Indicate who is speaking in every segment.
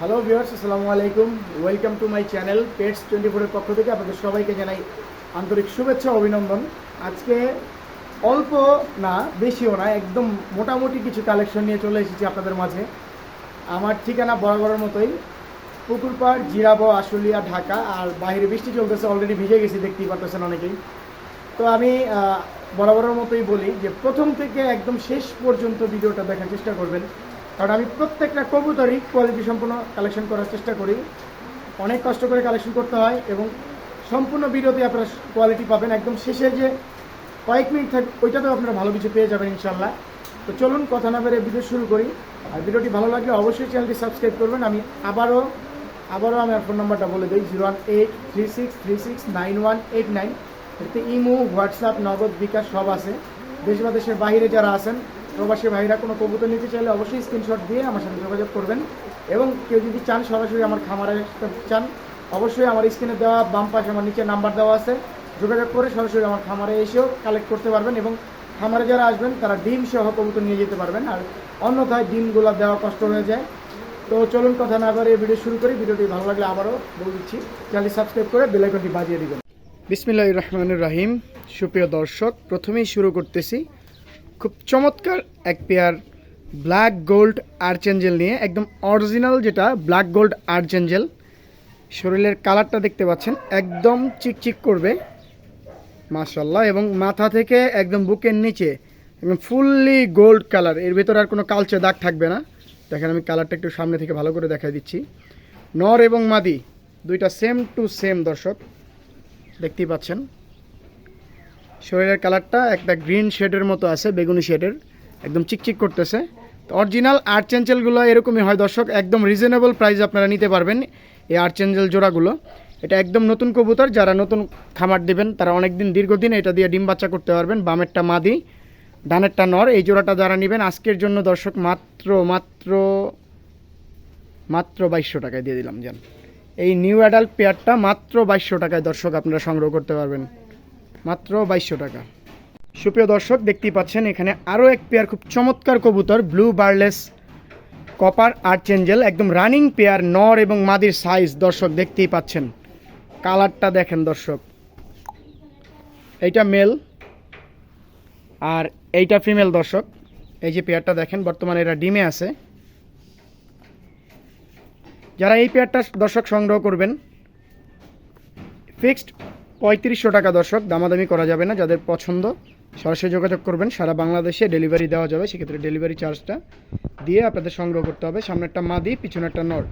Speaker 1: Hello viewers আসসালামু আলাইকুম welcome to my channel pets twenty ফোরের পক্ষ থেকে আপনাদের সবাইকে জানাই আন্তরিক শুভেচ্ছা অভিনন্দন। আজকে অল্প না, বেশিও না, একদম মোটামুটি কিছু কালেকশন নিয়ে চলে এসেছি আপনাদের মাঝে। আমার ঠিকানা বরাবরের মতোই। পুকুরপাড় জিরাবো, আশুলিয়া, ঢাকা। আর বাইরে বৃষ্টি চলতেছে অলরেডি ভিজে গেছি, দেখতেই পারতেছেন অনেকেই। তো আমি বরাবরের মতোই বলি যে প্রথম থেকে একদম শেষ পর্যন্ত ভিডিওটা দেখার চেষ্টা করবেন। কারণ আমি প্রত্যেকটা কবুতরই কোয়ালিটি সম্পূর্ণ কালেকশন করার চেষ্টা করি। অনেক কষ্ট করে কালেকশন করতে হয় এবং সম্পূর্ণ ভিডিওতে আপনারা কোয়ালিটি পাবেন। একদম শেষে যে কয়েক মিনিট থাক, ওইটাতেও আপনারা ভালো কিছু পেয়ে যাবেন ইনশাল্লাহ তো চলুন কথা না বেড়ে ভিডিও শুরু করি। আর ভিডিওটি ভালো লাগলে অবশ্যই চ্যানেলটি সাবস্ক্রাইব করবেন। আমি আবারও আবারও আমি ফোন নাম্বারটা বলে দিই zero one eight three six three six nine one eight nine এতে ইমো, হোয়াটসঅ্যাপ, নগদ, বিকাশ সব আছে। দেশ বা দেশের বাইরে যারা আছেন প্রবাসী ভাইরা কোনো কবুতর নিতে চাইলে অবশ্যই স্ক্রিনশট দিয়ে আমার সাথে যোগাযোগ করবেন। এবং কেউ যদি চান, সরাসরি আমার খামারে চান, অবশ্যই আমার স্ক্রিনে দেওয়া বাম পাশে আমার নিচে নাম্বার দেওয়া আছে। যোগাযোগ করে সরাসরি আমার খামারে এসেও কালেক্ট করতে পারবেন এবং খামারে যারা আসবেন, তারা ডিম সহ কবুতর নিয়ে যেতে পারবেন। আর অন্যথায় ডিমগুলো দেওয়া কষ্ট হয়ে যায়। তো চলুন কথা না করে ভিডিও শুরু করি। ভিডিওটি ভালো লাগলে আবারও বলে দিচ্ছি। চ্যানেলটি সাবস্ক্রাইব করে বেলাইকনটি বাজিয়ে দিবেন। বিসমিল্লাহ রহমানুর রাহিম। সুপ্রিয় দর্শক, প্রথমেই শুরু করতেছি খুব চমৎকার এক পেয়ার ব্ল্যাক গোল্ড আর্চেঞ্জেল নিয়ে, একদম অরিজিনাল যেটা ব্ল্যাক গোল্ড আর্চেঞ্জেল শরীরের কালারটা দেখতে পাচ্ছেন, একদম চিকচিক করবে। মাশাল্লাহ এবং মাথা থেকে একদম বুকের নিচে, একদম ফুললি গোল্ড কালারের ভেতরে আর কোনো কালচে দাগ থাকবে না। দেখেন আমি কালারটা একটু সামনে থেকে ভালো করে দেখাই দিচ্ছি। নর এবং মাদি, দুইটা সেম টু সেম দর্শক, দেখতেই পাচ্ছেন। শরীরের কালারটা একটা গ্রিন শেডের মতো আছে, বেগুনি শেডের, একদম চিকচিক করতেছে। তো অরিজিনাল আর্চেঞ্জেলগুলো এরকমই হয় দর্শক, একদম রিজনেবল প্রাইস আপনারা নিতে পারবেন এই আর্চেঞ্জেল জোড়াগুলো। এটা একদম নতুন কবুতর, যারা নতুন খামার দেবেন, তারা অনেক দিন দীর্ঘদিন এটা দিয়ে ডিম বাচ্চা করতে পারবেন। বামেরটা মাদি, ডানেরটা নর, এই জোড়াটা যারা নেবেন, আজকের জন্য দর্শক মাত্র মাত্র মাত্র বাইশশো টাকায় দিয়ে দিলাম, জান। এই নিউ অ্যাডাল্ট পেয়ারটা মাত্র বাইশশো টাকায় দর্শক আপনারা সংগ্রহ করতে পারবেন। মাত্র বাইশশো টাকা। সুপ্রিয় দর্শক, দেখতেই পাচ্ছেন, এখানে আরও এক পেয়ার খুব চমৎকার কবুতর ব্লু বার্লেস কপার আর্চেঞ্জেল একদম রানিং পেয়ার নর এবং মাদির সাইজ দর্শক, দেখতেই পাচ্ছেন কালারটা দেখেন দর্শক। এইটা মেল আর এইটা ফিমেল দর্শক। এই যে পেয়ারটা দেখেন, বর্তমানে এরা ডিমে আছে। যারা এই পেয়ারটা দর্শক সংগ্রহ করবেন ফিক্সড পঁয়ত্রিশশো টাকা দর্শক, দামাদামি করা যাবে না। যাদের পছন্দ, সরাসরি যোগাযোগ করবেন। সারা বাংলাদেশে ডেলিভারি দেওয়া যাবে। সেক্ষেত্রে ডেলিভারি চার্জটা দিয়ে আপনাদের সংগ্রহ করতে হবে। সামনেরটা মাদি পিছনে একটা নর।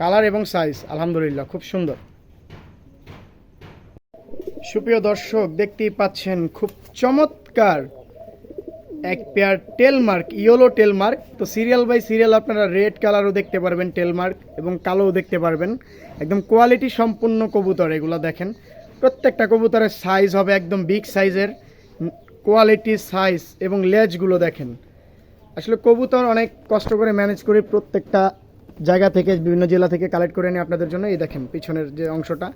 Speaker 1: কালার এবং সাইজ আলহামদুলিল্লাহ, খুব সুন্দর। সুপ্রিয় দর্শক, দেখতেই পাচ্ছেন, খুব চমৎকার এক পেয়ার টেলমার্ক ইয়েলো টেলমার্ক তো সিরিয়াল বাই সিরিয়াল আপনারা রেড কালারও দেখতে পারবেন টেলমার্ক এবং কালোও দেখতে পারবেন। একদম কোয়ালিটি সম্পূর্ণ কবুতর, এগুলো দেখেন। প্রত্যেকটা কবুতরের সাইজ হবে একদম বিগ সাইজের কোয়ালিটি সাইজ এবং লেজগুলো দেখেন। আসলে কবুতর অনেক কষ্ট করে ম্যানেজ করে প্রত্যেকটা জায়গা থেকে, বিভিন্ন জেলা থেকে কালেক্ট করে নিয়ে আপনাদের জন্য। এই দেখেন, পিছনের যে অংশটা।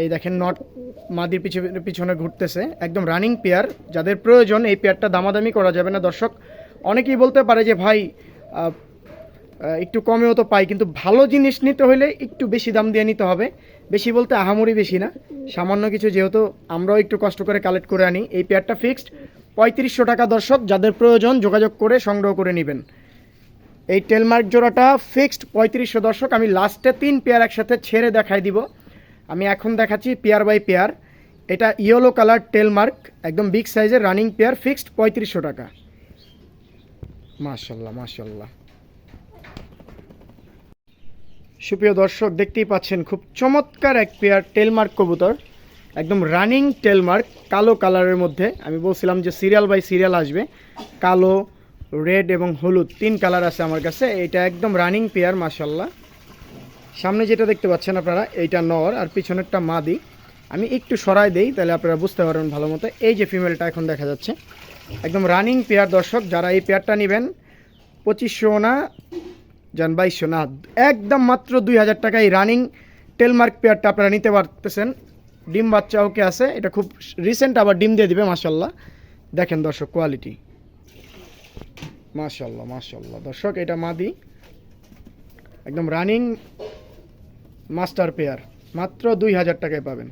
Speaker 1: এই দেখেন, নট মাদির পিছনে পিছনে ঘুরতেছে। একদম রানিং পেয়ার যাদের প্রয়োজন, এই পেয়ারটা দামাদামি করা যাবে না। দর্শক, অনেকেই বলতে পারে যে, ভাই একটু কমেও তো পাই, কিন্তু ভালো জিনিস নিতে হলে একটু বেশি দাম দিয়ে নিতে হবে। বেশি বলতে আহামরি বেশি না। সামান্য কিছু যেহেতু আমরাও একটু কষ্ট করে কালেক্ট করে আনি। এই পেয়ারটা ফিক্সড পঁয়ত্রিশশো টাকা দর্শক, যাদের প্রয়োজন, যোগাযোগ করে সংগ্রহ করে নেবেন। এই টেলমার্ক জোড়াটা ফিক্সড পঁয়ত্রিশশো দর্শক, আমি লাস্টে তিন পেয়ার একসাথে ছেড়ে দেখাই দিব। আমি এখন দেখাচ্ছি পেয়ার বাই পেয়ার। এটা ইয়েলো কালার টেলমার্ক একদম বিগ সাইজের রানিং পেয়ার, ফিক্সড পঁয়ত্রিশশো টাকা। মাশাল্লাহ মাশাল্লাহ। সুপ্রিয় দর্শক, দেখতেই পাচ্ছেন খুব চমৎকার এক পেয়ার টেলমার্ক কবুতর, একদম রানিং টেলমার্ক কালো কালারের মধ্যে। আমি বলছিলাম যে সিরিয়াল বাই সিরিয়াল আসবে, কালো, রেড এবং হলুদ, তিন কালার আছে আমার কাছে। এটা একদম রানিং পেয়ার, মাশাল্লাহ। সামনে যেটা দেখতে পাচ্ছেন আপনারা, এইটা নর আর পিছনেরটা মাদি। আমি একটু সরাই দেই, তাহলে আপনারা বুঝতে পারবেন ভালো মতো এই যে ফিমেলটা এখন দেখা যাচ্ছে। একদম রানিং পেয়ার দর্শক, যারা এই পেয়ারটা নেবেন, পঁচিশশো না যান বাইশশো না, একদম মাত্র দুই হাজার টাকা এই রানিং টেলমার্ক পেয়ারটা আপনারা নিতে পারতেছেন। ডিম বাচ্চা ওকে আছে, এটা খুব রিসেন্ট আবার ডিম দিয়ে দিবে মাসাল্লাহ দেখেন দর্শক কোয়ালিটি মাশাল্লাহ মাশাল্লাহ দর্শক, এটা মাদি। একদম রানিং মাস্টার পেয়ার। মাত্র দুই হাজার টাকায় পাবেন।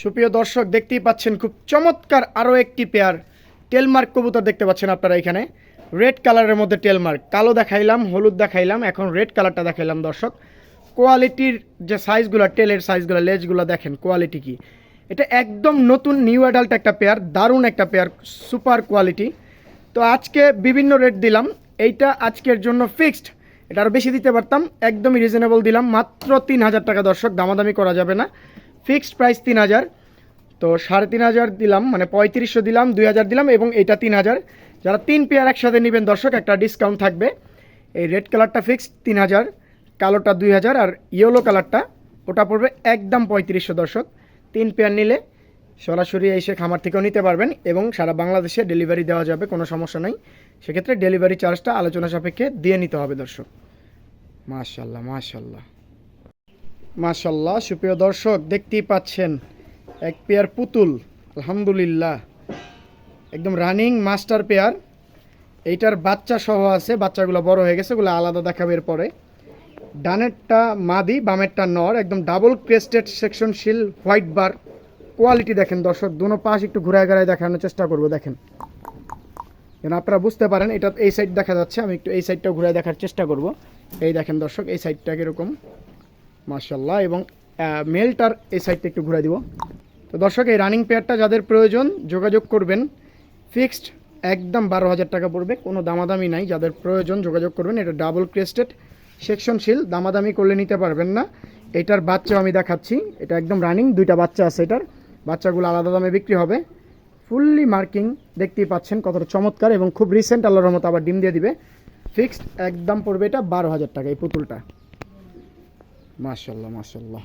Speaker 1: সুপ্রিয় দর্শক, দেখতেই পাচ্ছেন খুব চমৎকার আরও একটি পেয়ার। টেলমার্ক কবুতর দেখতে পাচ্ছেন আপনারা এখানে। রেড কালারের মধ্যে টেলমার্ক। কালো দেখাইলাম, হলুদ দেখাইলাম, এখন রেড কালারটা দেখাইলাম দর্শক। কোয়ালিটির যে সাইজগুলো, টেলের সাইজগুলো, লেজগুলো দেখেন, কোয়ালিটি কি। এটা একদম নতুন, নিউ অ্যাডাল্ট একটা পেয়ার, দারুণ একটা পেয়ার, সুপার কোয়ালিটি। তো আজকে বিভিন্ন রেট দিলাম। এইটা আজকের জন্য ফিক্সড। এটা আরও বেশি দিতে পারতাম। একদমই রিজনেবল দিলাম। মাত্র তিন হাজার টাকা দর্শক, দামাদামি করা যাবে না। ফিক্সড প্রাইস তিন হাজার। তো সাড়ে তিন হাজার দিলাম মানে পঁয়ত্রিশশো দিলাম, দুই হাজার দিলাম এবং এটা তিন হাজার। যারা তিন পেয়ার একসাথে নেবেন দর্শক, একটা ডিসকাউন্ট থাকবে। এই রেড কালারটা ফিক্সড তিন হাজার, কালোটা দুই হাজার আর ইয়েলো কালারটা ওটা পড়বে একদম পঁয়ত্রিশশো দর্শক। তিন পেয়ার নিলে সরাসরি এসে খামার থেকেও নিতে পারবেন এবং সারা বাংলাদেশে ডেলিভারি দেওয়া যাবে, কোনো সমস্যা নেই। সেক্ষেত্রে ডেলিভারি চার্জটা আলোচনা সাপেক্ষে দিয়ে নিতে হবে দর্শক। মাশাল্লাহ মাশাল্লাহ মাশাল্লাহ সুপ্রিয় দর্শক, দেখতেই পাচ্ছেন, এক পেয়ার পুতুল, আলহামদুলিল্লাহ। একদম রানিং মাস্টার পেয়ার এইটার বাচ্চা সহ আছে, বাচ্চাগুলো বড় হয়ে গেছে, ওগুলো আলাদা দেখাবে এরপরে। ডানেরটা মাদি, বামেরটা নর, একদম ডাবল ক্রেস্টেড সেকশন শিল হোয়াইট বার কোয়ালিটি দেখেন দর্শক, দুনো পাশ একটু ঘুরায় ঘুরায় দেখানোর চেষ্টা করব, দেখেন। যেন আপনারা বুঝতে পারেন, এটা এই সাইড দেখা যাচ্ছে, আমি একটু এই সাইডটা ঘুরে দেখার চেষ্টা করব। এই দেখেন দর্শক, এই সাইডটা কীরকম? মার্শাল্লাহ এবং মেলটার এই সাইডটা একটু ঘুরে দিব। তো দর্শক, এই রানিং পেয়ারটা যাদের প্রয়োজন, যোগাযোগ করবেন। ফিক্সড একদম বারো হাজার টাকা পড়বে, কোনো দামাদামি নাই। যাদের প্রয়োজন, যোগাযোগ করবেন। এটা ডাবল ক্রেস্টেড সেকশনশীল দামাদামি করলে নিতে পারবেন না। এটার বাচ্চা আমি দেখাচ্ছি। এটা একদম রানিং দুইটা বাচ্চা আছে এটার। বাচ্চাগুলো আলাদা দামে বিক্রি হবে। ফুললি মার্কিং দেখতেই পাচ্ছেন কতটা চমৎকার এবং খুব রিসেন্ট আল্লাহর রহমত আবার ডিম দিয়ে দিবে। ফিক্সড একদম পড়বে এটা বারো হাজার টাকা এই পুতুলটা। মাশাল্লাহ মাশাল্লাহ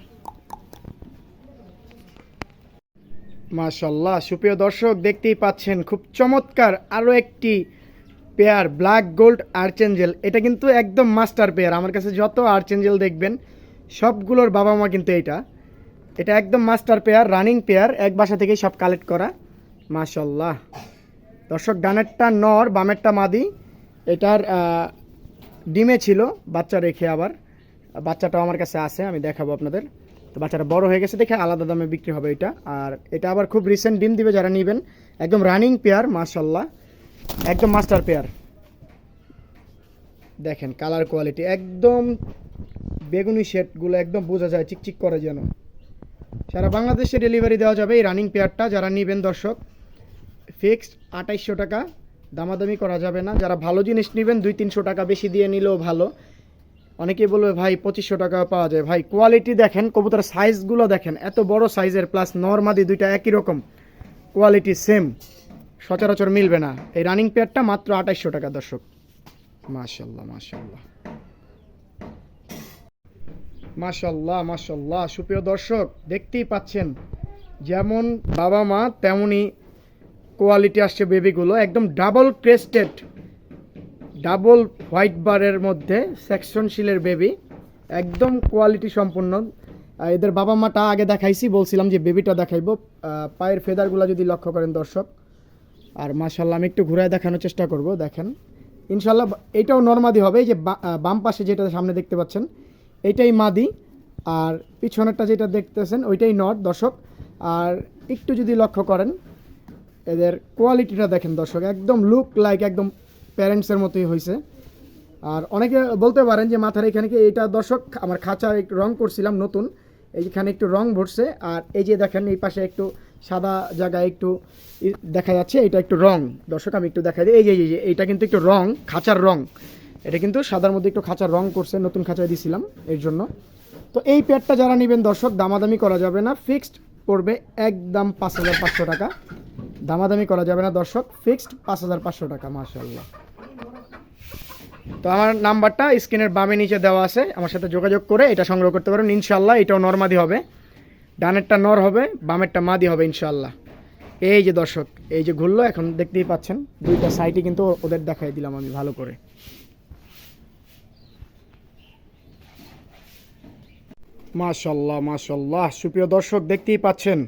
Speaker 1: মাশাল্লাহ সুপ্রিয় দর্শক, দেখতেই পাচ্ছেন খুব চমৎকার আরও একটি পেয়ার ব্ল্যাক গোল্ড আর্চেঞ্জেল এটা কিন্তু একদম মাস্টার পেয়ার আমার কাছে যত আর্চেঞ্জেল দেখবেন, সবগুলোর বাবা মা কিন্তু এটা। এটা একদম মাস্টার পেয়ার রানিং পেয়ার এক বাসা থেকেই সব কালেক্ট করা। মাশাল্লাহ দর্শক, ডানেরটা নর, বামেরটা মাদি। এটার ডিমে ছিল, বাচ্চা রেখে আবার। বাচ্চাটাও আমার কাছে আছে, আমি দেখাবো আপনাদের। তো বাচ্চাটা বড় হয়ে গেছে দেখে আলাদা দামে বিক্রি হবে এটা। আর এটা আবার খুব রিসেন্ট ডিম দিবে যারা নেবেন। একদম রানিং পেয়ার মাশাল্লাহ একদম মাস্টার পেয়ার দেখেন কালার কোয়ালিটি একদম বেগুনি শেডগুলো একদম বোঝা যায়, চিকচিক করে যেন। সারা বাংলাদেশে ডেলিভারি দেওয়া যাবে এই রানিং পেয়ারটা যারা নেবেন দর্শক। ফিক্সড আঠাইশশো টাকা। দামাদামি করা যাবে না। যারা ভালো জিনিস নেবেন, দুই তিনশো টাকা বেশি দিয়ে নিলেও ভালো। অনেকেই বলবে, ভাই, পঁচিশশো টাকা পাওয়া যায়। ভাই কোয়ালিটি দেখেন কবুতর সাইজগুলো দেখেন। এত বড় সাইজের প্লাস নর্মাদি দুইটা একই রকম। কোয়ালিটি সেম সচরাচর মিলবে না। এই রানিং পেয়ারটা মাত্র আঠাইশশো টাকা, দর্শক। মাশাল্লাহ মাশাল্লাহ মাশাল্লাহ মাশাল্লাহ সুপ্রিয় দর্শক, দেখতেই পাচ্ছেন, যেমন বাবা মা তেমনই কোয়ালিটি আসছে বেবিগুলো একদম ডাবল ক্রেস্টেড ডাবল হোয়াইট বারের মধ্যে সেকশন শিলের বেবি একদম কোয়ালিটি সম্পূর্ণ। এদের বাবা মাটা আগে দেখাইছি, বলছিলাম যে বেবিটা দেখাইবো। পায়ের ফেদারগুলো যদি লক্ষ্য করেন দর্শক, আর মাশাল্লাহ আমি একটু ঘুরায় দেখানোর চেষ্টা করব, দেখেন। ইনশাল্লাহ এটাও নর্মাদি হবে, এই যে বাম পাশে যেটা সামনে দেখতে পাচ্ছেন এইটাই মাদি, আর পিছনেরটা যেটা দেখতেছেন, ওইটাই নর দর্শক। আর একটু যদি লক্ষ্য করেন এদের কোয়ালিটিটা দেখেন দর্শক, একদম লুক লাইক একদম প্যারেন্টসের মতোই হয়েছে আর অনেকে বলতে পারেন যে মাথার এখানে কি এটা দর্শক, আমার খাঁচা একটু রং করছিলাম নতুন, এইখানে একটু রং ভরছে, আর এই যে দেখেন এই পাশে একটু সাদা জায়গায় একটু দেখা যাচ্ছে, এটা একটু রং। দর্শক, আমি একটু দেখাই দিই, এই যে এই যে, এইটা কিন্তু একটু রং, খাঁচার রং। এটা কিন্তু সাদার মধ্যে একটু খাঁচার রং করছে, নতুন খাঁচায় দিছিলাম এর জন্য। তো এই প্যাডটা যারা নেবেন দর্শক, দামাদামি করা যাবে না ফিক্সড পড়বে একদম পাঁচ হাজার পাঁচশো টাকা। দামাদামি করা যাবে না, দর্শক। ফিক্সড পাঁচ হাজার পাঁচশো টাকা মাশাল্লাহ তো আমার নাম্বারটা স্ক্রিনের বামে নিচে দেওয়া আছে, আমার সাথে যোগাযোগ করে এটা সংগ্রহ করতে পারেন ইনশাল্লাহ এটাও নর্মাদি হবে। ডানেরটা নর হবে, বামেরটা মাদি হবে ইনশাল্লাহ এই যে দর্শক, এই যে ঘুরলো, এখন দেখতেই পাচ্ছেন, দুইটা সাইডে কিন্তু ওদের দেখাই দিলাম আমি ভালো করে। মাশাল্লাহ মাশাল্লাহ সুপ্রিয় দর্শক, দেখতেই পাচ্ছেন,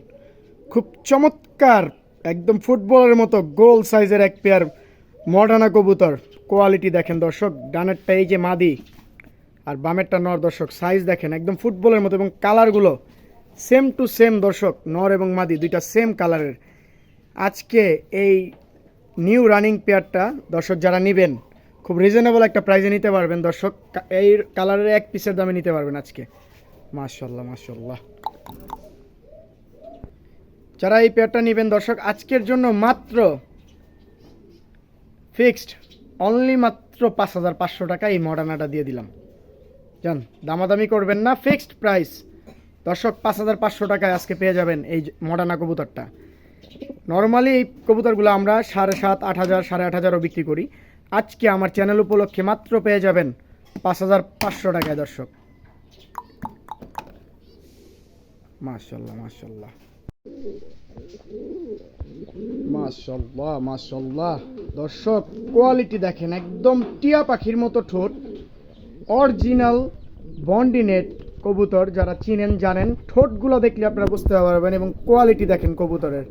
Speaker 1: খুব চমৎকার একদম ফুটবলের মতো গোল সাইজের এক পেয়ার মডার্না কবুতর। কোয়ালিটি দেখেন দর্শক, ডানেরটা এই যে মাদি, আর বামেরটা নর দর্শক সাইজ দেখেন, একদম ফুটবলের মতো এবং কালারগুলো সেম টু সেম দর্শক, নর এবং মাদি, দুইটা সেম কালারের আজকে এই নিউ রানিং পেয়ারটা দর্শক যারা নেবেন, খুব রিজনেবল একটা প্রাইজে নিতে পারবেন দর্শক এই কালারের এক পিসের দামে নিতে পারবেন আজকে। মাশাল্লাহ মাশাল্লাহ যারা এই পেয়ারটা নেবেন, দর্শক, আজকের জন্য মাত্র ফিক্সড অনলি মাত্র পাঁচ হাজার পাঁচশো টাকা এই মডার্নাটা দিয়ে দিলাম। জান দামাদামি করবেন না ফিক্সড প্রাইস দর্শক, পাঁচ হাজার পাঁচশো টাকায় আজকে পেয়ে যাবেন এই মডার্না কবুতরটা। নর্মালি এই কবুতরগুলো আমরা সাড়ে সাত, আট হাজার, সাড়ে আট হাজারও বিক্রি করি। আজকে আমার চ্যানেল উপলক্ষে মাত্র পেয়ে যাবেন পাঁচ হাজার পাঁচশো টাকায়, দর্শক। মাশাল্লাহ মাশাল্লাহ। মাশাল্লাহ মাশাল্লাহ দর্শক কোয়ালিটি দেখেন, একদম টিয়া পাখির মতো ঠোঁট। অরিজিনাল বন্ডিনেট কবুতর, যারা চিনেন, জানেন, ঠোঁটগুলো দেখলে আপনারা বুঝতে পারবেন এবং কোয়ালিটি দেখেন কবুতরের।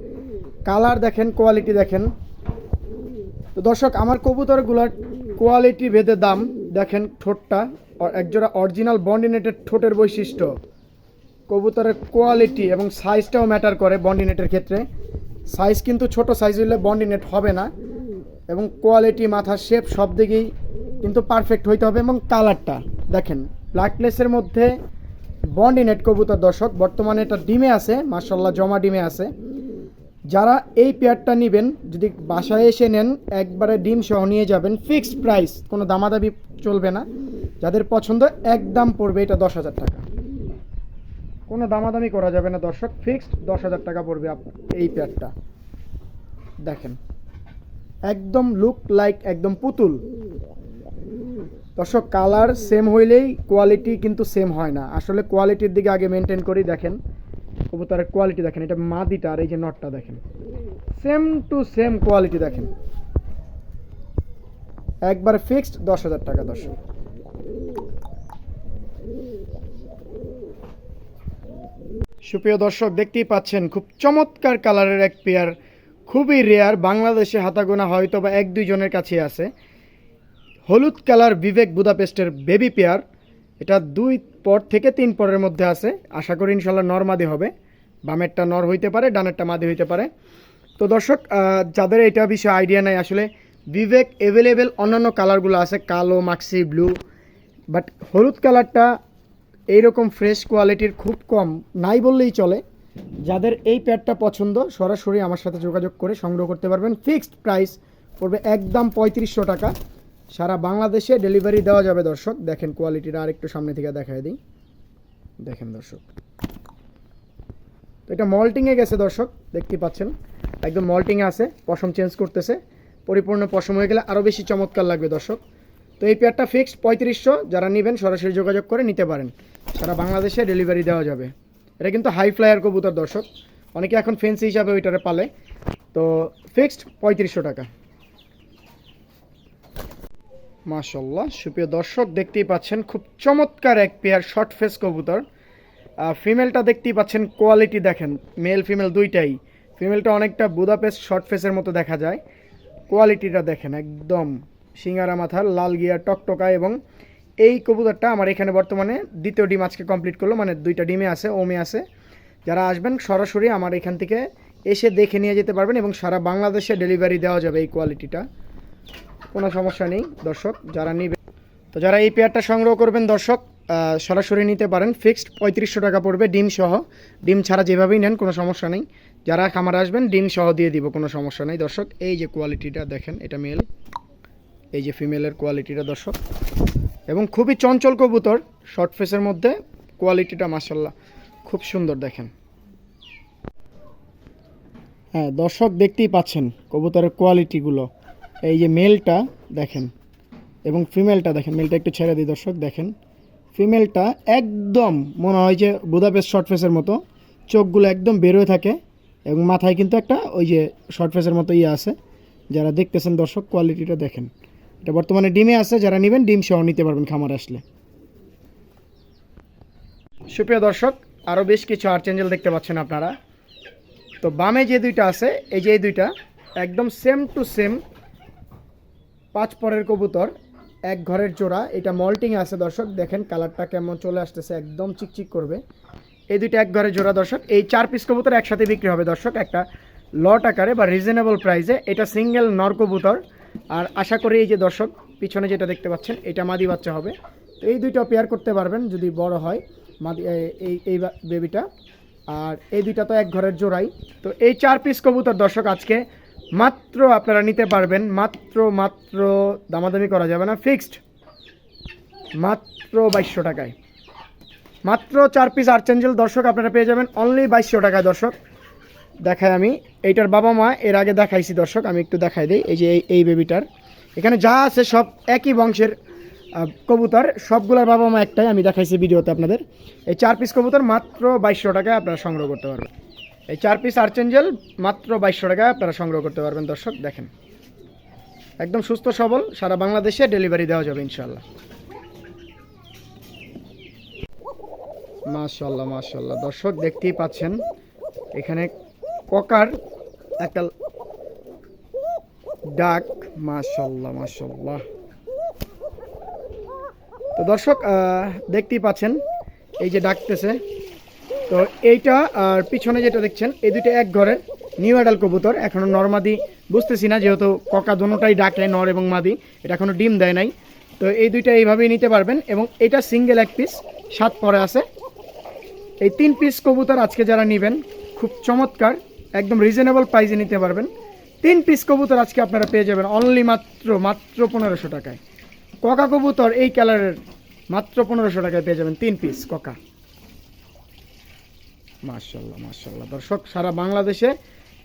Speaker 1: কালার দেখেন কোয়ালিটি দেখেন। তো দর্শক, আমার কবুতরগুলোর কোয়ালিটি ভেদে, দাম দেখেন ঠোঁটটা। একজোড়া অরিজিনাল বন্ডিনেটের ঠোঁটের বৈশিষ্ট্য। কবুতরের কোয়ালিটি এবং সাইজটাও ম্যাটার করে বন্ডিনেটের ক্ষেত্রে। সাইজ কিন্তু ছোট সাইজ হলে বন্ডিনেট হবে না এবং কোয়ালিটি মাথার শেপ সব দিকেই কিন্তু পারফেক্ট হইতে হবে এবং কালারটা দেখেন ব্ল্যাক প্লেসের মধ্যে বন্ডিনেট কবুতর দর্শক, বর্তমানে এটা ডিমে আছে মার্শাল্লাহ জমা ডিমে আছে। যারা এই পেয়ারটা নেবেন, যদি বাসায় এসে নেন, একবারে ডিম সহ নিয়ে যাবেন ফিক্সড প্রাইস কোনো দামাদামি চলবে না। যাদের পছন্দ, একদম পড়বে এটা দশ হাজার টাকা। কোনো দামাদামি করা যাবে না, দর্শক। ফিক্সড দশ হাজার টাকা পড়বে এই প্যাডটা দেখেন। একদম লুক লাইক একদম পুতুল। দর্শক কালার সেম হইলেই কোয়ালিটি কিন্তু সেম হয় না। আসলে কোয়ালিটির দিকে আগে মেনটেন করি, দেখেন। কবুতরের কোয়ালিটি দেখেন, এটা মাদিটা আর এই যে নটটা দেখেন। সেম টু সেম কোয়ালিটি দেখেন। একবারে ফিক্সড দশ হাজার টাকা, দর্শক। সুপ্রিয় দর্শক, দেখতেই পাচ্ছেন, খুব চমৎকার কালারের এক পেয়ার। খুবই রেয়ার বাংলাদেশে হাতাগোনা হয়তো বা এক দুইজনের কাছে আছে। হলুদ কালার বিবেক বুদাপেস্টের বেবি পেয়ার, এটা দুই পর থেকে তিন পরের মধ্যে আছে। আশা করি ইনশাল্লাহ নর মাদি হবে। বামেরটা নর হইতে পারে, ডানেরটা মাদি হইতে পারে। তো দর্শক যাদের এটা বিষয়ে আইডিয়া নাই, আসলে বিবেক অ্যাভেলেবেল অন্যান্য কালারগুলো আছে, কালো মাক্সি ব্লু বাট হলুদ কালারটা এইরকম ফ্রেশ কোয়ালিটির খুব কম, নাই বললেই চলে। যাদের এই প্যাডটা পছন্দ, সরাসরি আমার সাথে যোগাযোগ করে সংগ্রহ করতে পারবেন। ফিক্সড প্রাইস পড়বে একদম পঁয়ত্রিশশো টাকা। সারা বাংলাদেশে ডেলিভারি দেওয়া যাবে দর্শক। দেখেন কোয়ালিটিটা আরেকটু সামনে থেকে দেখায় দিই। দেখেন দর্শক। তো এটা মল্টিংয়ে গেছে দর্শক দেখতে পাচ্ছেন। একদম মল্টিংয়ে আছে, পশম চেঞ্জ করতেছে। পরিপূর্ণ পশম হয়ে গেলে আরও বেশি চমৎকার লাগবে দর্শক। তো এই পেয়ারটা ফিক্সড পঁয়ত্রিশশো, যারা নেবেন সরাসরি যোগাযোগ করে নিতে পারেন। সারা বাংলাদেশে ডেলিভারি দেওয়া যাবে। এটা কিন্তু হাই ফ্লায়ার কবুতর, দর্শক। অনেকে এখন ফেন্সি হিসাবে ওইটারে পালে। তো ফিক্সড পঁয়ত্রিশশো টাকা। মাশাল্লাহ সুপ্রিয় দর্শক, দেখতেই পাচ্ছেন খুব চমৎকার এক পেয়ার শর্ট ফেস কবুতর। ফিমেলটা দেখতেই পাচ্ছেন কোয়ালিটি দেখেন। মেল ফিমেল দুইটাই। ফিমেলটা অনেকটা বুদাপেস্ট শর্ট ফেসের মতো দেখা যায়। কোয়ালিটিটা দেখেন, একদম সিঙ্গারা মাথার, লাল গিয়া টকটকা এবং এই কবুতরটা আমার এখানে বর্তমানে দ্বিতীয় ডিম আজকে কমপ্লিট করল মানে দুইটা ডিমে আছে, ওমে আছে। যারা আসবেন সরাসরি আমার এখান থেকে এসে দেখে নিয়ে যেতে পারবেন এবং সারা বাংলাদেশে ডেলিভারি দেওয়া যাবে এই কোয়ালিটিটা কোনো সমস্যা নেই দর্শক, যারা নিবে তো যারা এই পেয়ারটা সংগ্রহ করবেন দর্শক সরাসরি নিতে পারেন। ফিক্সড পঁয়ত্রিশশো টাকা পড়বে ডিম সহ। ডিম ছাড়া যেভাবেই নেন কোনো সমস্যা নেই। যারা খামার আসবেন, ডিম সহ দিয়ে দিব, কোনো সমস্যা নেই দর্শক। এই যে কোয়ালিটিটা দেখেন, এটা মেল এই যে ফিমেলের কোয়ালিটিটা দর্শক। এবং খুবই চঞ্চল কবুতর শর্ট ফেসের মধ্যে কোয়ালিটিটা মাসাল্লাহ খুব সুন্দর দেখেন। হ্যাঁ দর্শক দেখতেই পাচ্ছেন কবুতরের কোয়ালিটিগুলো এই যে মেলটা দেখেন এবং ফিমেলটা দেখেন মেলটা একটু ছেড়ে দিই দর্শক, দেখেন। ফিমেলটা একদম মনে হয় যে বুদাপেস্ট শর্ট ফেসের মতো, চোখগুলো একদম বেরোয় থাকে এবং মাথায় কিন্তু একটা ওই যে শর্ট ফেসের মতো ইয়ে আছে। যারা দেখতেছেন দর্শক কোয়ালিটিটা দেখেন। এটা বর্তমানে ডিমে আছে, যারা নেবেন ডিম সহ নিতে পারবেন খামার আসলে। সুপ্রিয় দর্শক আরও বেশ কিছু আর্চ এঞ্জেল দেখতে পাচ্ছেন আপনারা। তো বামে যে দুইটা আছে, এই যে এই দুইটা, একদম সেম টু সেম পাঁচ পরের কবুতর, এক ঘরের জোড়া। এটা মল্টিং আছে দর্শক, দেখেন কালারটা কেমন চলে আসতেছে, একদম চিকচিক করবে। এই দুইটা এক ঘরের জোড়া দর্শক, এই চার পিস কবুতর একসাথে বিক্রি হবে দর্শক, একটা লট আকারে বা রিজনেবল প্রাইসে এটা সিঙ্গেল নর কবুতর আর আশা করি এই যে দর্শক, পিছনে যেটা দেখতে পাচ্ছেন, এটা মাদি বাচ্চা হবে। তো এই দুইটা পেয়ার করতে পারবেন যদি বড় হয়, মাদি এই এই বেবিটা আর এই দুইটা তো এক ঘরের জোড়াই। তো এই চার পিস কবুতর দর্শক, আজকে মাত্র আপনারা নিতে পারবেন, মাত্র মাত্র দামাদামি করা যাবে না ফিক্সড মাত্র বাইশশো টাকায়। মাত্র চার পিস আর্চেঞ্জেল দর্শক আপনারা পেয়ে যাবেন অনলি বাইশশো টাকায় দর্শক। দেখাই আমি। এইটার বাবা মা এর আগে দেখাইছি দর্শক, আমি একটু দেখাই দিই, এই যে এই বেবিটার এখানে যা আছে সব একই বংশের কবুতর, সবগুলোর বাবা মা একটাই, আমি দেখাইছি ভিডিওতে আপনাদের। এই চার পিস কবুতর মাত্র বাইশশো টাকায় আপনারা সংগ্রহ করতে পারবেন। এই চার পিস আর্চেঞ্জেল মাত্র বাইশশো টাকায় আপনারা সংগ্রহ করতে পারবেন, দর্শক, দেখেন। একদম সুস্থ, সবল, সারা বাংলাদেশে ডেলিভারি দেওয়া যাবে ইনশাল্লাহ মাশাল্লাহ মাশাল্লাহ দর্শক, দেখতেই পাচ্ছেন, এখানে ককার একটা ডাক, মাশাল্লাহ মাশাল্লাহ। তো দর্শক দেখতেই পাচ্ছেন, এই যে ডাকতেছে। তো এইটা আর পিছনে যেটা দেখছেন, এই দুটো এক ঘরের নিউ অ্যাডাল কবুতর। এখনও নর্মাদি বুঝতেছি না, যেহেতু ককা দোনোটাই ডাকে, নর এবং মাদি। এটা এখনও ডিম দেয় নাই। তো এই দুইটা এইভাবেই নিতে পারবেন এবং এটা সিঙ্গেল এক পিস, সাত পরে আছে। এই তিন পিস কবুতর আজকে যারা নেবেন, খুব চমৎকার। একদম রিজনেবল প্রাইসে নিতে পারবেন। তিন পিস কবুতর আজকে আপনারা পেয়ে যাবেন অনলি মাত্র মাত্র পনেরোশো টাকায়। ককা কবুতর এই কালারের মাত্র পনেরোশো টাকায় পেয়ে যাবেন তিন পিস ককা। মার্শাল্লাহ মার্শাল্লাহ দর্শক, সারা বাংলাদেশে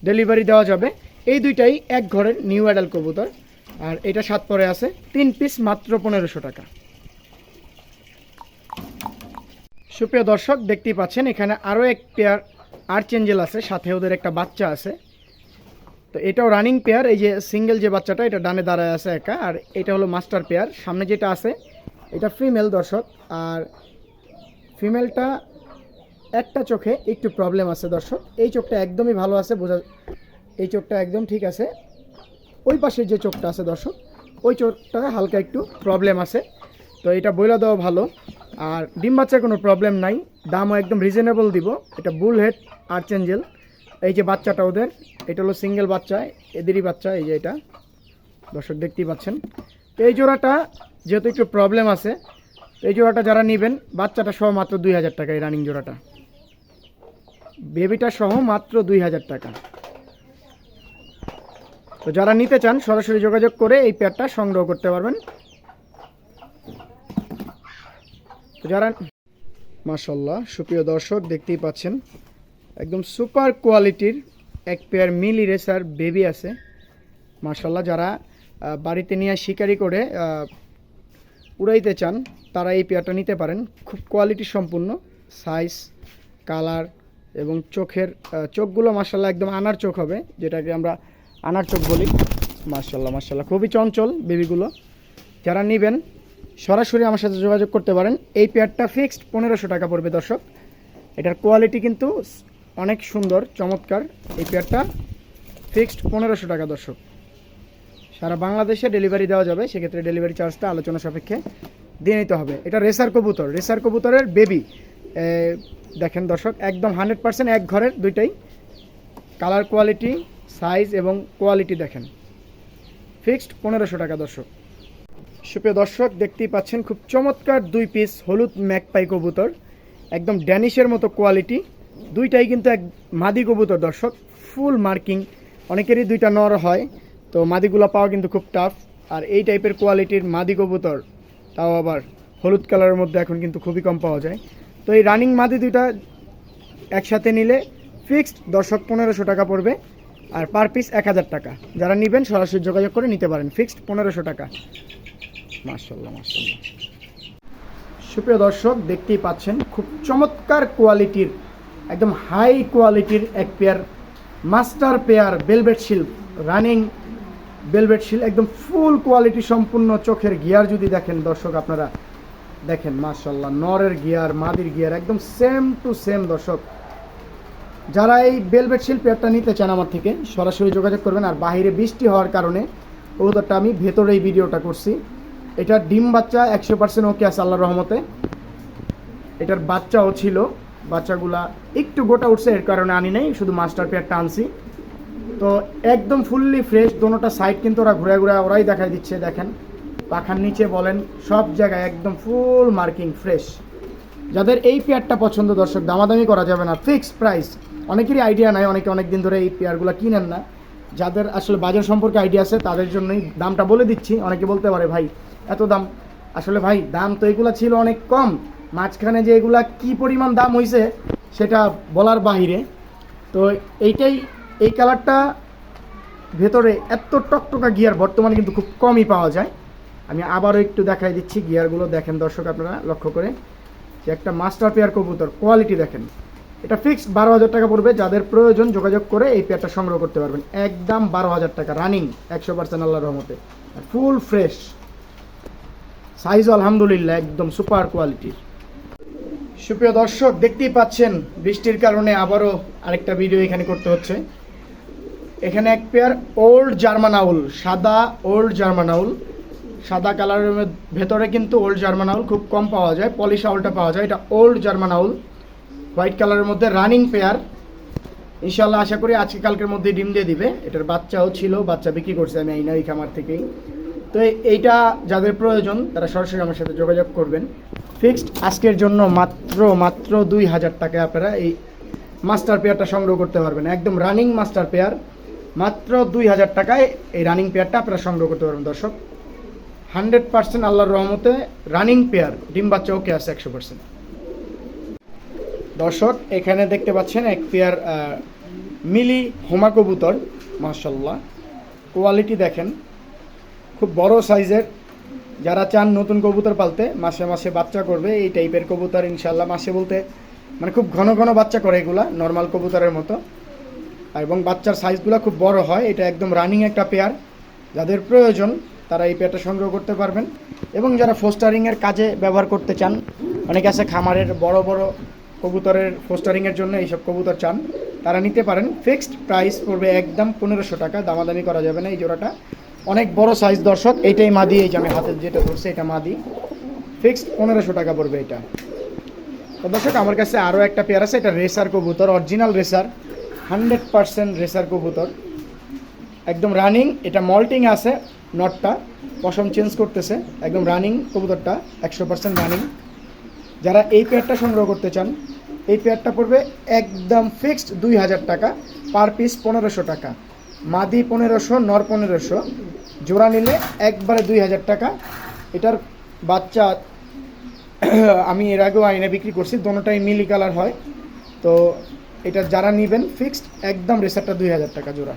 Speaker 1: ডেলিভারি দেওয়া যাবে। এই দুইটাই এক ঘরের নিউ অ্যাডাল কবুতর। আর এটা সাত পরে আছে, তিন পিস মাত্র পনেরোশো টাকা। সুপ্রিয় দর্শক, দেখতেই পাচ্ছেন, এখানে আরও এক পেয়ার আর্চেঞ্জেল আছে, সাথে ওদের একটা বাচ্চা আছে। তো এটাও রানিং পেয়ার এই যে সিঙ্গেল যে বাচ্চাটা, এটা ডানে দাঁড়ায় আছে একা, আর এটা হলো মাস্টার পেয়ার সামনে যেটা আছে, এটা ফিমেল দর্শক, আর ফিমেলটা একটা চোখে একটু প্রবলেম আছে দর্শক। এই চোখটা একদমই ভালো আছে, বোঝা এই চোখটা একদম ঠিক আছে। ওই পাশের যে চোখটা আছে দর্শক, ওই চোখটা হালকা একটু প্রবলেম আছে। তো এটা বইলা দেওয়া ভালো, আর ডিম বাচ্চার কোনো প্রবলেম নাই। দামও একদম রিজনেবল দিব। এটা বুল হেড আর্চেঞ্জেল এই যে বাচ্চাটা ওদের, এটা হলো সিঙ্গেল বাচ্চা, এদেরই বাচ্চা, এই যে এটা। দর্শক দেখতেই পাচ্ছেন। তো এই জোড়াটা যেহেতু একটু প্রবলেম আছে, এই জোড়াটা যারা নেবেন, বাচ্চাটা সহ মাত্র দুই হাজার টাকা এই রানিং জোড়াটা। বেবিটা সহ মাত্র দুই হাজার টাকা। তো যারা নিতে চান, সরাসরি যোগাযোগ করে এই পেয়ারটা সংগ্রহ করতে পারবেন। তো যারা মাশাল্লাহ সুপ্রিয় দর্শক, দেখতেই পাচ্ছেন। একদম সুপার কোয়ালিটির এক পেয়ার মিল ইরেসার বেবি আছে। মার্শাল্লাহ যারা বাড়িতে নিয়ে শিকারি করে উড়াইতে চান, তারা এই পেয়ারটা নিতে পারেন। খুব কোয়ালিটি সম্পূর্ণ সাইজ কালার এবং চোখের চোখগুলো মার্শাল্লাহ একদম আনার চোখ হবে, যেটাকে আমরা আনার চোখ বলি। মার্শাল্লাহ মার্শাল্লাহ খুবই চঞ্চল বেবিগুলো যারা নেবেন, সরাসরি আমার সাথে যোগাযোগ করতে পারেন। এই পেয়ারটা ফিক্সড পনেরোশো টাকা পড়বে দর্শক। এটার কোয়ালিটি কিন্তু অনেক সুন্দর, চমৎকার। এই পেয়ারটা ফিক্সড পনেরোশো টাকা দর্শক। সারা বাংলাদেশে ডেলিভারি দেওয়া যাবে, সেক্ষেত্রে ডেলিভারি চার্জটা আলোচনা সাপেক্ষে দিয়ে নিতে হবে। এটা রেসার কবুতর, রেসার কবুতরের বেবি দেখেন দর্শক, একদম হান্ড্রেড পার্সেন্ট এক ঘরের দুইটাই। কালার কোয়ালিটি সাইজ এবং কোয়ালিটি দেখেন। ফিক্সড পনেরোশো টাকা দর্শক। সুপ্রিয় দর্শক, দেখতেই পাচ্ছেন খুব চমৎকার দুই পিস হলুদ ম্যাকপাই কবুতর। একদম ড্যানিশের মতো কোয়ালিটি দুইটাই কিন্তু এক মাদি কবুতর দর্শক। ফুল মার্কিং অনেকেরই দুইটা নর হয় তো মাদিগুলো পাওয়া কিন্তু খুব টাফ আর এই টাইপের কোয়ালিটির মাদি কবুতর তাও আবার হলুদ কালারের মধ্যে এখন কিন্তু খুবই কম পাওয়া যায়। তো এই রানিং মাদি দুইটা একসাথে নিলে ফিক্সড দর্শক পনেরোশো টাকা পড়বে আর পার পিস এক হাজার টাকা। যারা নেবেন সরাসরি যোগাযোগ করে নিতে পারেন। ফিক্সড পনেরোশো টাকা। মার্শাল্লাহ মার্শাল্লাহ সুপ্রিয় দর্শক দেখতেই পাচ্ছেন খুব চমৎকার কোয়ালিটির একদম হাই কোয়ালিটির এক পেয়ার মাস্টার পেয়ার বেলভেট শিল্প রানিং বেলভেট শিল একদম ফুল কোয়ালিটি সম্পূর্ণ চোখের গিয়ার যদি দেখেন দর্শক আপনারা, দেখেন মার্শাল্লাহ নরের গিয়ার মাদির গিয়ার একদম সেম টু সেম দর্শক। যারা এই বেলভেট শিল পেয়ারটা নিতে চান আমার থেকে, সরাসরি যোগাযোগ করবেন আর বাইরে বৃষ্টি হওয়ার কারণে কবুতরটা আমি ভেতরে এই ভিডিওটা করছি। এটা ডিম বাচ্চা একশো পার্সেন্ট ওকে আছে আল্লাহ রহমতে। এটার বাচ্চাও ছিল। বাচ্চাগুলা একটু গোটা উঠছে, এর কারণে আনি নাই, শুধু মাস্টার পেয়ারটা আনছি। তো একদম ফুললি ফ্রেশ দোনোটা সাইড কিন্তু ওরা ঘুরে ঘুরে, ওরাই দেখাই দিচ্ছে, দেখেন। পাখার নিচে বলেন, সব জায়গায় একদম ফুল মার্কিং ফ্রেশ যাদের এই পেয়ারটা পছন্দ, দর্শক, দামাদামি করা যাবে না ফিক্সড প্রাইস অনেকেরই আইডিয়া নাই, অনেকে অনেক দিন ধরে এই পেয়ারগুলো কিনেন না। যাদের আসলে বাজার সম্পর্কে আইডিয়া আছে, তাদের জন্যই দামটা বলে দিচ্ছি। অনেকে বলতে পারে, ভাই, এত দাম। আসলে ভাই, দাম তো এগুলো ছিল অনেক কম। মাঝখানে যে এগুলা কি পরিমাণ দাম হয়েছে সেটা বলার বাহিরে। তো এইটাই, এই কালারটা ভেতরে এত টকটকা গিয়ার বর্তমানে কিন্তু খুব কমই পাওয়া যায়। আমি আবারও একটু দেখাই দিচ্ছি গিয়ারগুলো, দেখেন দর্শক আপনারা, লক্ষ্য করে। যে একটা মাস্টার পেয়ার কবুতর, কোয়ালিটি দেখেন। এটা ফিক্সড বারো হাজার টাকা পড়বে, যাদের প্রয়োজন যোগাযোগ করে এই পেয়ারটা সংগ্রহ করতে পারবেন। একদম বারো হাজার টাকা রানিং একশো পার্সেন্ট আল্লাহ রহমতে। ফুল ফ্রেশ সাইজ আলহামদুলিল্লাহ, একদম সুপার কোয়ালিটির সুপ্রিয় দর্শক, দেখতেই পাচ্ছেন, বৃষ্টির কারণে আবারও আরেকটা ভিডিও এখানে করতে হচ্ছে। এখানে এক পেয়ার ওল্ড জার্মান আউল সাদা ওল্ড জার্মান আউল সাদা কালারের ভেতরে কিন্তু ওল্ড জার্মান আউল খুব কম পাওয়া যায় পলিশ আউলটা পাওয়া যায়। এটা ওল্ড জার্মান আউল হোয়াইট কালারের মধ্যে রানিং পেয়ার ইনশাল্লাহ আশা করি আজকে কালকের মধ্যে ডিম দিয়ে দিবে। এটার বাচ্চাও ছিল, বাচ্চা বিক্রি করছে আমি এই না এই খামার থেকেই। তো এইটা যাদের প্রয়োজন, তারা সরাসরি আমার সাথে যোগাযোগ করবেন। ফিক্সড আজকের জন্য মাত্র মাত্র দুই হাজার টাকায় আপনারা এই মাস্টার পেয়ারটা সংগ্রহ করতে পারবেন। একদম রানিং মাস্টার পেয়ার মাত্র দুই হাজার টাকায় এই রানিং পেয়ারটা আপনারা সংগ্রহ করতে পারবেন, দর্শক। হান্ড্রেড পার্সেন্ট আল্লাহর রহমতে রানিং পেয়ার ডিম বাচ্চা ওকে আছে একশো পার্সেন্ট। দর্শক, এখানে দেখতে পাচ্ছেন এক পেয়ার মিলি হোমা কবুতর মার্শাল্লাহ কোয়ালিটি দেখেন। খুব বড় সাইজের। যারা চান নতুন কবুতর পালতে, মাসে মাসে বাচ্চা করবে, এই টাইপের কবুতর ইনশাল্লাহ মাসে বলতে মানে খুব ঘন ঘন বাচ্চা করে এগুলা নর্মাল কবুতরের মতো। এবং বাচ্চার সাইজগুলো খুব বড় হয়, এটা একদম রানিং একটা পেয়ার যাদের প্রয়োজন, তারা এই পেয়ারটা সংগ্রহ করতে পারবেন। এবং যারা ফোস্টারিংয়ের কাজে ব্যবহার করতে চান, অনেকে আছে খামারের বড় বড় কবুতরের ফোস্টারিংয়ের জন্য এইসব কবুতর চান, তারা নিতে পারেন। ফিক্সড প্রাইস পড়বে একদম পনেরোশো টাকা, দামাদামি করা যাবে না এই জোড়াটা। অনেক বড় সাইজ দর্শক, এইটাই মাদি এই আমি হাতে যেটা ধরছে, এটা মাদি ফিক্সড পনেরোশো টাকা পড়বে এটা। তো দর্শক, আমার কাছে আরও একটা পেয়ার আছে, এটা রেসার কবুতর original racer hundred percent racer কবুতর। একদম রানিং এটা মল্টিং আছে নটটা পশম চেঞ্জ করতেছে, একদম রানিং কবুতরটা, একশো পার্সেন্ট রানিং যারা এই পেয়ারটা সংগ্রহ করতে চান, এই পেয়ারটা পড়বে একদম ফিক্সড দুই হাজার টাকা পার পিস পনেরোশো টাকা। মাদি পনেরোশো, নর পনেরোশো। জোড়া নিলে একবারে দুই হাজার টাকা। এটার বাচ্চা, আমি এর আগেও আইনে বিক্রি করছি, দোনোটাই মিলি কালার হয়। তো এটা যারা নেবেন ফিক্সড একদম রেসারটা দুই হাজার টাকা জোড়া।